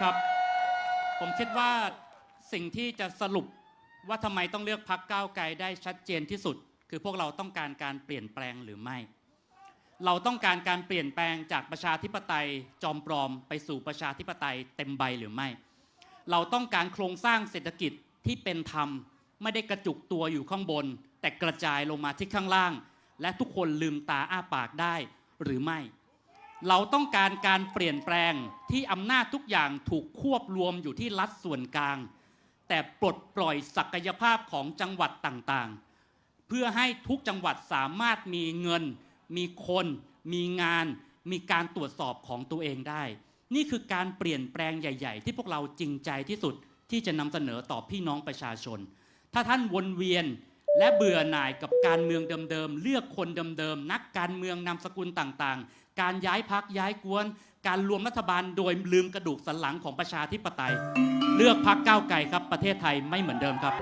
ครับ ผมคิดว่าสิ่งที่จะสรุปว่าทำไมต้องเลือกพักก้าวไกลได้ชัดเจนที่สุด คือพวกเราต้องการการเปลี่ยนแปลงหรือไม่ เราต้องการการเปลี่ยนแปลงจากประชาธิปไตยจอมปลอม ไปสู่ประชาธิปไตยเต็มใบหรือไม่ เราต้องการโครงสร้างเศรษฐกิจที่เป็นธรรม ไม่ได้กระจุกตัวอยู่ข้างบน แต่กระจายลงมาที่ข้างล่าง และทุกคนลืมตาอ้าปากได้หรือไม่ เราต้องการการเปลี่ยนแปลงที่อำนาจทุกอย่างถูกควบรวมอยู่ที่รัฐส่วนกลาง แต่ปลดปล่อยศักยภาพของจังหวัดต่างๆ เพื่อให้ทุกจังหวัดสามารถมีเงิน มีคน มีงาน มีการตรวจสอบของตัวเองได้ นี่คือการเปลี่ยนแปลงใหญ่ ๆ ที่พวกเราจริงใจที่สุดที่จะนำเสนอต่อพี่น้องประชาชน ถ้าท่านวนเวียน และเบื่อหน่ายกับการเมืองเดิมๆ เลือกคนเดิมๆ นักการเมืองนามสกุลต่างๆ การย้ายพักย้ายกวน การรวมรัฐบาลโดยลืมกระดูกสันหลังของประชาธิปไตย เลือกพักก้าวไกลครับประเทศไทยไม่เหมือนเดิมครับ